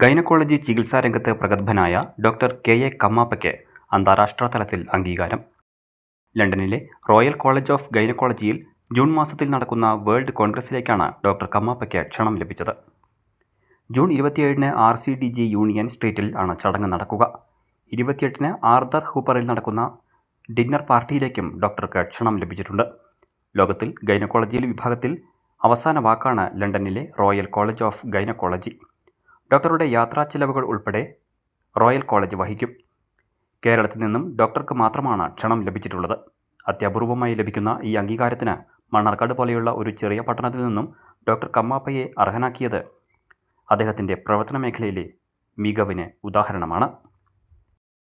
Gynaecology ചികിത്സാ രംഗത്ത് പ്രഗത്ഭനായ ഡോക്ടർ കെ എ കമ്മാപ്പയ്ക്ക് അന്താരാഷ്ട്ര തലത്തിൽ അംഗീകാരം. ലണ്ടനിലെ റോയൽ കോളേജ് ഓഫ് ഗൈനക്കോളജിയിൽ ജൂൺ മാസത്തിൽ നടക്കുന്ന വേൾഡ് കോൺഗ്രസിലേക്കാണ് ഡോക്ടർ കമ്മാപ്പയ്ക്ക് ക്ഷണം ലഭിച്ചത്. ജൂൺ ഇരുപത്തിയേഴിന് R C D G union സ്ട്രീറ്റിൽ ആണ് ചടങ്ങ് നടക്കുക. ഇരുപത്തിയെട്ടിന് ആർദർ ഹൂപ്പറിൽ നടക്കുന്ന ഡിന്നർ പാർട്ടിയിലേക്കും ഡോക്ടർക്ക് ക്ഷണം ലഭിച്ചിട്ടുണ്ട്. ലോകത്തിൽ ഗൈനക്കോളജിയിൽ വിഭാഗത്തിൽ അവസാന വാക്കാണ് ലണ്ടനിലെ റോയൽ കോളേജ് ഓഫ് ഗൈനക്കോളജി. ഡോക്ടറുടെ യാത്രാ ചിലവുകൾ ഉൾപ്പെടെ റോയൽ കോളേജ് വഹിക്കും. കേരളത്തിൽ നിന്നും ഡോക്ടർക്ക് മാത്രമാണ് ക്ഷണം ലഭിച്ചിട്ടുള്ളത്. അത്യപൂർവമായി ലഭിക്കുന്ന ഈ അംഗീകാരത്തിന് മണ്ണാർക്കാട് പോലെയുള്ള ഒരു ചെറിയ പട്ടണത്തിൽ നിന്നും ഡോക്ടർ കമ്മാപ്പയെ അർഹനാക്കിയത് അദ്ദേഹത്തിന്റെ പ്രവർത്തന മേഖലയിലെ മികവിന് ഉദാഹരണമാണ്.